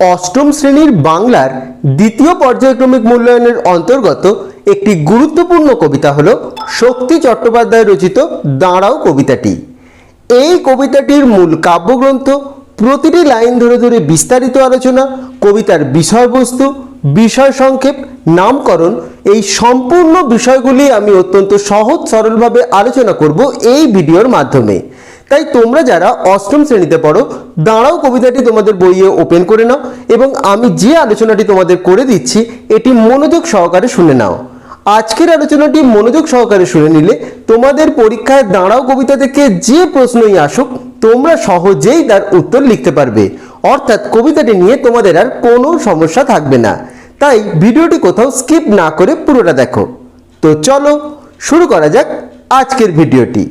অষ্টম শ্রেণির বাংলার দ্বিতীয় পর্যায়ক্রমিক মূল্যায়নের অন্তর্গত একটি গুরুত্বপূর্ণ কবিতা হল শক্তি চট্টোপাধ্যায় রচিত দাঁড়াও কবিতাটি। এই কবিতাটির মূল কাব্যগ্রন্থ, প্রতিটি লাইন ধরে ধরে বিস্তারিত আলোচনা, কবিতার বিষয়বস্তু, বিষয় সংক্ষেপ, নামকরণ, এই সম্পূর্ণ বিষয়গুলি আমি অত্যন্ত সহজ সরলভাবে আলোচনা করব এই ভিডিওর মাধ্যমে। তাই তোমরা যারা অষ্টম শ্রেণীতে পড়ো, দাঁড়াও কবিতাটি তোমাদের বইয়ে ওপেন করে নাও এবং আমি যে আলোচনাটি তোমাদের করে দিচ্ছি, এটি মনোযোগ সহকারে শুনে নাও। আজকের আলোচনাটি মনোযোগ সহকারে শুনে নিলে তোমাদের পরীক্ষায় দাঁড়াও কবিতা থেকে যে প্রশ্নই আসুক, তোমরা সহজেই তার উত্তর লিখতে পারবে। অর্থাৎ কবিতাটি নিয়ে তোমাদের আর কোনো সমস্যা থাকবে না। তাই ভিডিওটি কোথাও স্কিপ না করে পুরোটা দেখো। তো চলো, শুরু করা যাক আজকের ভিডিওটি।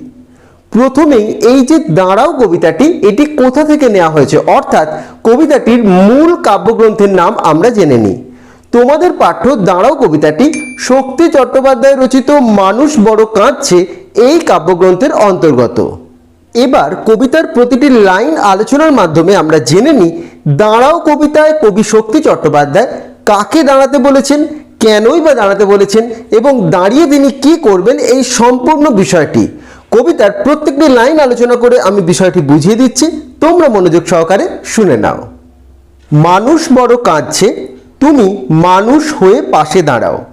প্রথমেই এই যে দাঁড়াও কবিতাটি, এটি কোথা থেকে নেওয়া হয়েছে? অর্থাৎ কবিতাটির মূল কাব্যগ্রন্থের নাম আমরা জেনে নিই। তোমাদের পাঠ্য দাঁড়াও কবিতাটি, শক্তি চট্টোপাধ্যায় রচিত মানুষ বড় কাঁদছে, এই কাব্যগ্রন্থের অন্তর্গত। এবার কবিতার প্রতিটি লাইন আলোচনার মাধ্যমে আমরা জেনে নিই, দাঁড়াও কবিতায় কবি শক্তি চট্টোপাধ্যায় কাকে দাঁড়াতে বলেছেন, কেনই বা দাঁড়াতে বলেছেন এবং দাঁড়িয়ে তিনি কি করবেন, এই সম্পূর্ণ বিষয়টি। কবিতার প্রত্যেকটি লাইন আলোচনা করে আমি বিষয়টি বুঝিয়ে দিচ্ছি। তোমরা মনোযোগ সহকারে শুনে নাও। মানুষ বড় কাঁদছে, তুমি মানুষ হয়ে পাশে দাঁড়াও।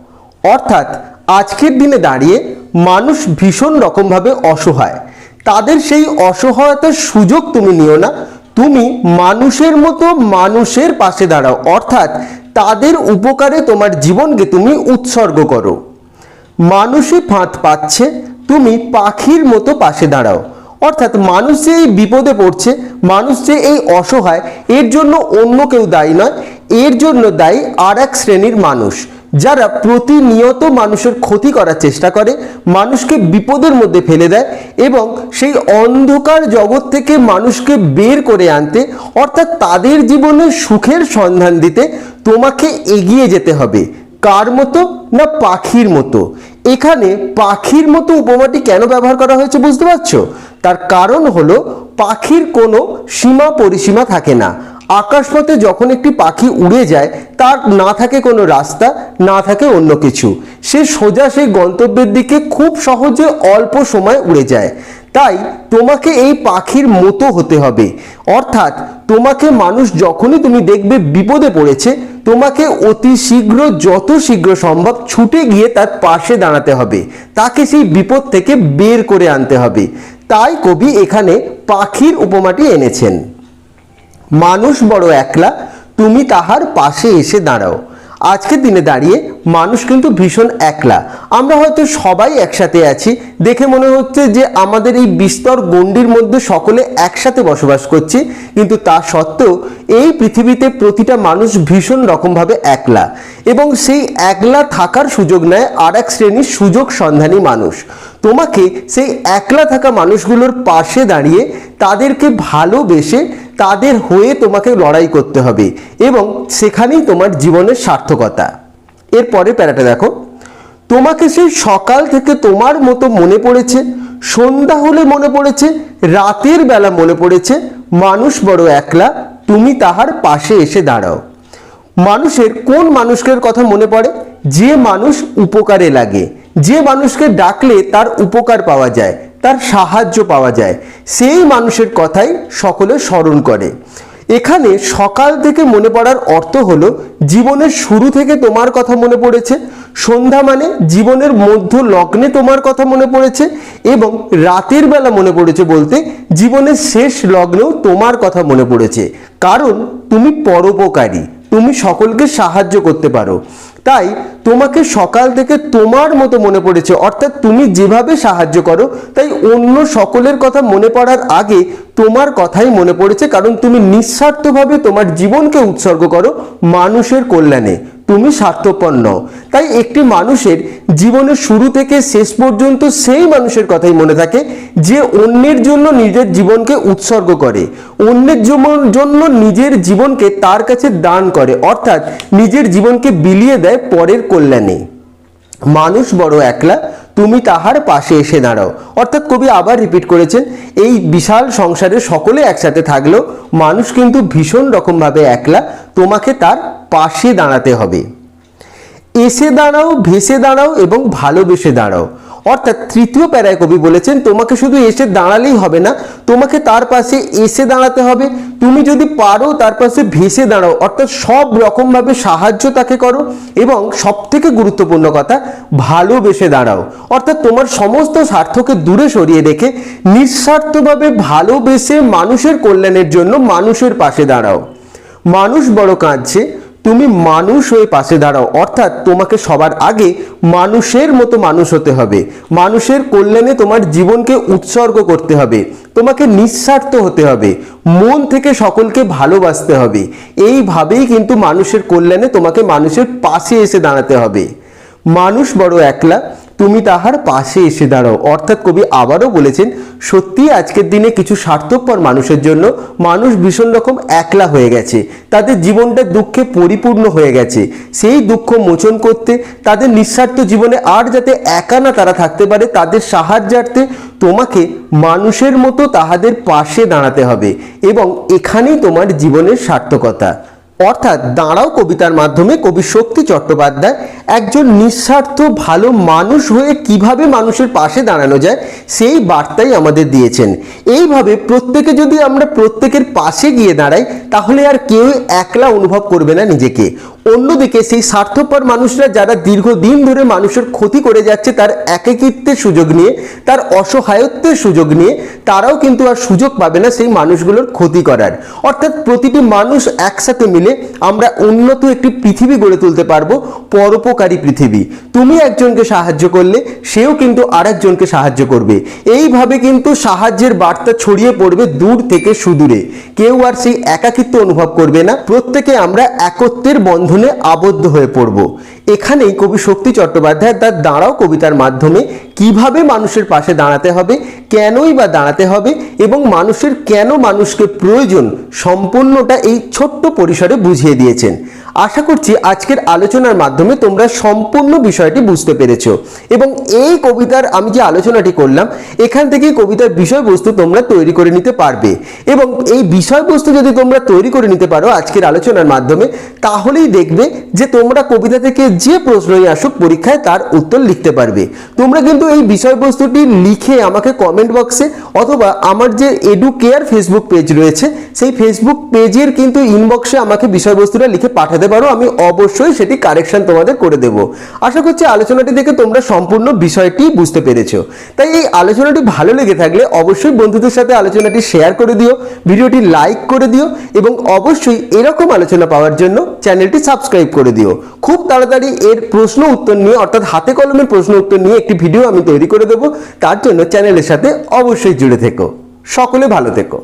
অর্থাৎ আজকের দিনে দাঁড়িয়ে মানুষ ভীষণ রকমভাবে অসহায়। তাদের সেই অসহায়তার সুযোগ তুমি নিও না। তুমি মানুষের মতো মানুষের পাশে দাঁড়াও। অর্থাৎ তাদের উপকারে তোমার জীবনকে তুমি উৎসর্গ করো। মানুষই ফাঁদ পাচ্ছে তুমি পাখির মতো পাশে দাঁড়াও। অর্থাৎ মানুষ যে এই বিপদে পড়ছে, মানুষ যে এই অসহায়, এর জন্য অন্য কেউ দায়ী নয়। এর জন্য দায়ী আর এক শ্রেণির মানুষ, যারা প্রতিনিয়ত মানুষের ক্ষতি করার চেষ্টা করে, মানুষকে বিপদের মধ্যে ফেলে দেয় এবং সেই অন্ধকার জগৎ থেকে মানুষকে বের করে আনতে, অর্থাৎ তাদের জীবনে সুখের সন্ধান দিতে তোমাকে এগিয়ে যেতে হবে। কার মতো না পাখির মতো? এখানে পাখির মতো উপমাটি কেন ব্যবহার করা হয়েছে বুঝতে পারছ? তার কারণ হলো পাখির কোনো সীমা পরিসীমা থাকে না। আকাশপথে যখন একটি পাখি উড়ে যায়, তার না থাকে কোনো রাস্তা, না থাকে অন্য কিছু। সে সোজা সেই গন্তব্যের দিকে খুব সহজে অল্প সময় উড়ে যায়। তাই তোমাকে এই পাখির মতো হতে হবে। অর্থাৎ তোমাকে মানুষ যখনই তুমি দেখবে বিপদে পড়েছে, তোমাকে অতি শীঘ্র, যত শীঘ্র সম্ভব ছুটে গিয়ে তার পাশে দাঁড়াতে হবে। তাকে সেই বিপদ থেকে বের করে আনতে হবে। তাই কবি এখানে পাখির উপমাটি এনেছেন। মানুষ বড় একলা, তুমি তাহার পাশে এসে দাঁড়াও। আজকের দিনে দাঁড়িয়ে মানুষ কিন্তু ভীষণ একলা। আমরা হয়তো সবাই একসাথে আছি, দেখে মনে হচ্ছে যে আমাদের এই বিস্তর গণ্ডির মধ্যে সকলে একসাথে বসবাস করছি, কিন্তু তা সত্ত্বেও এই পৃথিবীতে প্রতিটা মানুষ ভীষণ রকমভাবে একলা। এবং সেই একলা থাকার সুযোগ নেয় আর এক শ্রেণির সুযোগ সন্ধানী মানুষ। তোমাকে সেই একলা থাকা মানুষগুলোর পাশে দাঁড়িয়ে তাদেরকে ভালোবেসে তাদের হয়ে তোমাকে লড়াই করতে হবে এবং সেখানেই তোমার জীবনের সার্থকতা। এরপরে প্যারাটা দেখো। তোমাকে সেই সকাল থেকে তোমার মতো মনে পড়েছে, সন্ধ্যা হলে মনে পড়েছে, রাতের বেলা মনে পড়েছে, মানুষ বড় একলা, তুমি তাহার পাশে এসে দাঁড়াও। মানুষের কোন মানুষের কথা মনে পড়ে? যে মানুষ উপকারে লাগে, যে মানুষকে ডাকলে তার উপকার পাওয়া যায় তার সাহায্য পাওয়া যায়। সেই মানুষের কথাই সকলে স্মরণ করে। এখানে সকাল থেকে মনে পড়ার অর্থ হলো, জীবনের শুরু থেকে তোমার কথা মনে পড়েছে, সন্ধ্যা মানে জীবনের মধ্য লগ্নে তোমার কথা মনে পড়েছে এবং রাতের বেলা মনে পড়েছে বলতে, জীবনের শেষ লগ্নেও তোমার কথা মনে পড়েছে। কারণ তুমি পরোপকারী, তুমি সকলকে সাহায্য করতে পারো। তাই তোমাকে সকাল থেকে তোমার মতো মনে পড়েছে। অর্থাৎ তুমি যেভাবে সাহায্য করো, তাই অন্য সকলের কথা মনে পড়ার আগে তোমার কথাই মনে পড়েছে, কারণ তুমি নিঃস্বার্থভাবে তোমার জীবনকে উৎসর্গ করো মানুষের কল্যাণে। তুমি স্বার্থপর নও। তাই একটি মানুষের জীবনের শুরু থেকে শেষ পর্যন্ত সেই মানুষের কথাই মনে থাকে, যে অন্যের জন্য নিজের জীবনকে উৎসর্গ করে। অন্যের জন্য নিজের জীবনকে তার কাছে দান করে, অর্থাৎ নিজের জীবনকে বিলিয়ে দেয় পরের কল্যাণে। মানুষ বড় একলা তুমি তাহার পাশে এসে দাঁড়াও। অর্থাৎ কবি আবার রিপিট করেছেন, এই বিশাল সংসারে সকলে একসাথে থাকলেও মানুষ কিন্তু ভীষণ রকমভাবে একলা, তোমাকে তার পাশে দাঁড়াতে হবে। এসে দাঁড়াও, ভেসে দাঁড়াও এবং ভালোবেসে দাঁড়াও। অর্থাৎ তৃতীয় প্যারায় কবি বলেছেন, তোমাকে শুধু এসে দাঁড়ালেই হবে না, তোমাকে তার পাশে এসে দাঁড়াতে হবে। তুমি যদি পারো, তার পাশে ভেসে দাঁড়াও। অর্থাৎ সব রকমভাবে সাহায্য তাকে করো এবং সব থেকে গুরুত্বপূর্ণ কথা, ভালোবেসে দাঁড়াও। অর্থাৎ তোমার সমস্ত স্বার্থকে দূরে সরিয়ে রেখে নিঃস্বার্থভাবে ভালোবেসে মানুষের কল্যাণের জন্য মানুষের পাশে দাঁড়াও। মানুষ বড় কাঁদছে তুমি মানুষ হয়ে পাশে দাঁড়াও। অর্থাৎ তোমাকে সবার আগে মানুষের মতো মানুষ হতে হবে। মানুষের কল্যাণে তোমার জীবনকে উৎসর্গ করতে হবে। তোমাকে নিঃস্বার্থ হতে হবে। মন থেকে সকলকে ভালোবাসতে হবে। এইভাবেই কিন্তু মানুষের কল্যাণে তোমাকে মানুষের পাশে এসে দাঁড়াতে হবে। মানুষ বড় একলা তুমি তাহার পাশে এসে দাঁড়াও। অর্থাৎ কবি আবারও বলেছেন সত্যি আজকের দিনে কিছু স্বার্থপর মানুষের জন্য মানুষ ভীষণ রকম একলা হয়ে গেছে। তাদের জীবনটা দুঃখে পরিপূর্ণ হয়ে গেছে। সেই দুঃখ মোচন করতে, তাদের নিঃস্বার্থ জীবনে আর যাতে একা না তারা থাকতে পারে, তাদের সাহায্যার্থে তোমাকে মানুষের মতো তাহাদের পাশে দাঁড়াতে হবে। এবং এখানেই তোমার জীবনের সার্থকতা। অর্থাৎ দাঁড়াও কবিতার মাধ্যমে কবি শক্তি চট্টোপাধ্যায় একজন নিঃস্বার্থ, ভালো মানুষ হয়ে কীভাবে মানুষের পাশে দাঁড়ানো যায়, সেই বার্তাই আমাদের দিয়েছেন। এইভাবে প্রত্যেকে যদি আমরা প্রত্যেকের পাশে গিয়ে দাঁড়াই, তাহলে আর কেউ একলা অনুভব করবে না নিজেকে। অন্যদিকে সেই স্বার্থপর মানুষরা যারা দীর্ঘদিন ধরে মানুষের ক্ষতি করে যাচ্ছে তার একাকিত্বের সুযোগ নিয়ে, তার অসহায়ত্বের সুযোগ নিয়ে, তারাও কিন্তু আর সুযোগ পাবে না সেই মানুষগুলোর ক্ষতি করার। অর্থাৎ প্রতিটি মানুষ একসাথে মিলে আমরা উন্নত একটি পৃথিবী গড়ে তুলতে পারব, পরোপকারী পৃথিবী। তুমি একজনকে সাহায্য করলে, সেও কিন্তু আরেকজনকে সাহায্য করবে। এইভাবে কিন্তু সাহায্যের বার্তা ছড়িয়ে পড়বে দূর থেকে সুদূরে। কেউ আর সেই একাকিত্ব অনুভব করবে না। প্রত্যেকে আমরা একত্বের বন্ধনে আবদ্ধ হয়ে পড়ব। এখানেই কবি শক্তি চট্টোপাধ্যায় তার দাঁড়াও কবিতার মাধ্যমে, কীভাবে মানুষের পাশে দাঁড়াতে হবে, কেনই বা দাঁড়াতে হবে এবং মানুষের কেন মানুষকে প্রয়োজন সম্পূর্ণটা এই ছোট্ট পরিসরে বুঝিয়ে দিয়েছেন। আশা করছি আজকের আলোচনার মাধ্যমে তোমরা সম্পূর্ণ বিষয়টি বুঝতে পেরেছ। এবং এই কবিতার আমি যে আলোচনাটি করলাম, এখান থেকেই কবিতার বিষয়বস্তু তোমরা তৈরি করে নিতে পারবে। এবং এই বিষয়বস্তু যদি তোমরা তৈরি করে নিতে পারো আজকের আলোচনার মাধ্যমে, তাহলেই দেখবে যে তোমরা কবিতা থেকে যে প্রশ্নই আসুক পরীক্ষায় তার উত্তর লিখতে পারবে। তোমরা কিন্তু এই বিষয়বস্তুটি লিখে আমাকে কমেন্ট বক্সে অথবা আমার যে এডু কেয়ার ফেসবুক পেজ রয়েছে, সেই ফেসবুক পেজের কিন্তু ইনবক্সে আমাকে বিষয়বস্তুটা লিখে পাঠাতে পারো, আমি অবশ্যই সেটি কারেকশন তোমাদের করে দেব। আশা করছি আলোচনাটি দেখে তোমরা সম্পূর্ণ বিষয়টি বুঝতে পেরেছ। তাই এই আলোচনাটি ভালো লেগে থাকলে অবশ্যই বন্ধুদের সাথে আলোচনাটি শেয়ার করে দিও, ভিডিওটি লাইক করে দিও এবং অবশ্যই এরকম আলোচনা পাওয়ার জন্য চ্যানেলটি সাবস্ক্রাইব করে দিও। খুব তাড়াতাড়ি এর প্রশ্ন উত্তর নিয়ে, অর্থাৎ হাতে কলমের প্রশ্ন উত্তর নিয়ে একটি ভিডিও আমি তৈরি করে দেবো। তার জন্য চ্যানেলের সাথে অবশ্যই জুড়ে থেকো। সকলে ভালো থেকো।